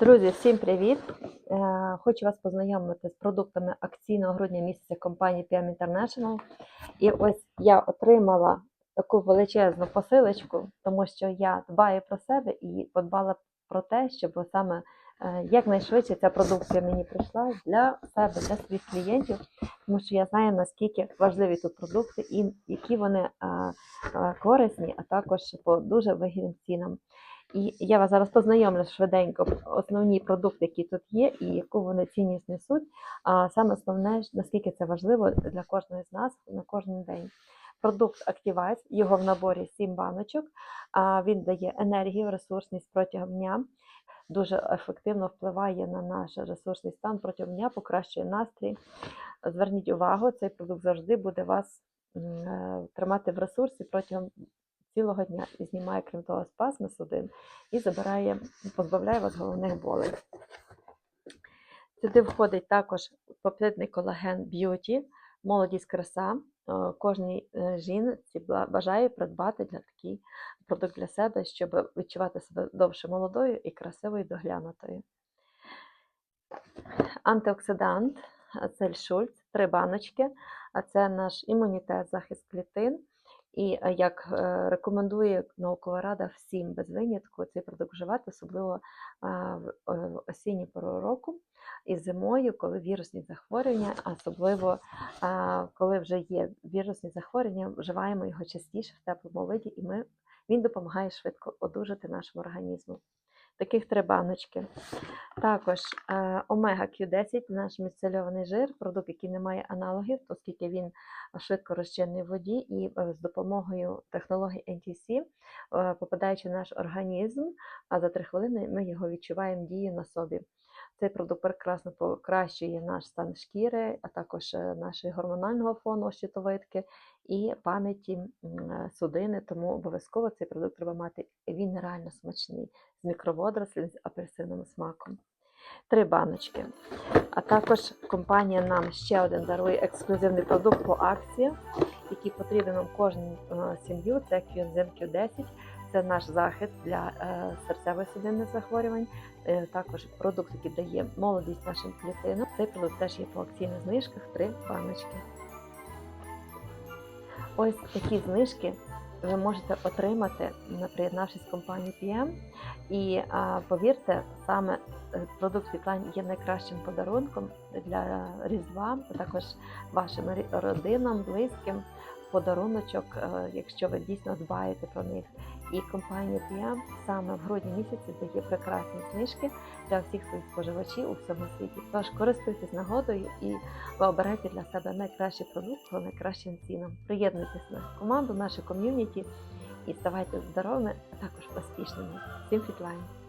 Друзі, всім привіт! Е, Хочу вас познайомити з продуктами акційного грудня місяця компанії PM International. І ось я отримала таку величезну посилочку, тому що я дбаю про себе і подбала про те, щоб саме е, якнайшвидше ця продукція мені прийшла для себе, для своїх клієнтів, тому що я знаю, наскільки важливі тут продукти і які вони е, корисні, а також по дуже вигідним цінам. І я вас зараз познайомлю швиденько основні продукти, які тут є, і яку вони цінність несуть. А саме основне, наскільки це важливо для кожного з нас на кожен день. Продукт Activize, його в наборі 7 баночок. Він дає енергію, ресурсність протягом дня. Дуже ефективно впливає на наш ресурсний стан протягом дня, покращує настрій. Зверніть увагу, цей продукт завжди буде вас е, тримати в ресурсі протягом цілого дня і знімає, крім того, спазми судин і забирає, позбавляє вас головних болей. Сюди входить також поплідний колаген б'юті, молодість краса. Е, Кожній е, жінці бажає придбати для такий продукт для себе, щоб відчувати себе довше молодою і красивою доглянутою. Антиоксидант Цельшульц, три баночки. А це наш імунітет, захист клітин. І е, як е, рекомендує наукова рада всім без винятку цей продукт вживати, особливо в осінні пору року і зимою, коли вірусні захворювання, особливо коли вже є вірусні захворювання, вживаємо його частіше в теплому виді, і ми, він допомагає швидко одужати нашому організму. Таких три баночки. Також е, омега Q10, наш міцельований жир, продукт, який не має аналогів, оскільки він швидко розчинний в воді і е, з допомогою технології NTC, е, попадаючи в наш організм, а за 3 хвилини ми його відчуваємо дію на собі. Цей продукт прекрасно покращує наш стан шкіри, а також е, нашого гормонального фону щитовидки і пам'яті е, судини, тому обов'язково цей продукт треба мати. Він нереально смачний з мікроводорослів з апельсиновим смаком. Три баночки. А також компанія нам ще один дарує ексклюзивний продукт по акції, який потрібен нам кожній е, сім'ю. Це Кюензим Q10. Це наш захист для е, серцево-судинних захворювань. Е, також продукт, який дає молодість нашим клітинам. Цей продукт теж є по акційних знижках. Три баночки. Ось такі знижки ви можете отримати, приєднавшись до компанії PM. І повірте, саме е, продукт Світлані є найкращим подарунком для Різдва, також вашим родинам, близьким. Подаруночок, е, якщо ви дійсно дбаєте про них. І компанія PM саме в грудні місяці дає прекрасні знижки для всіх своїх споживачів у всьому світі. Тож користуйтесь нагодою і ви обирайте для себе найкращий продукт по найкращим цінам. Приєднуйтесь на команду, наше ком'юніті і ставайте здоровими, а також успішними. Всім фітлайн!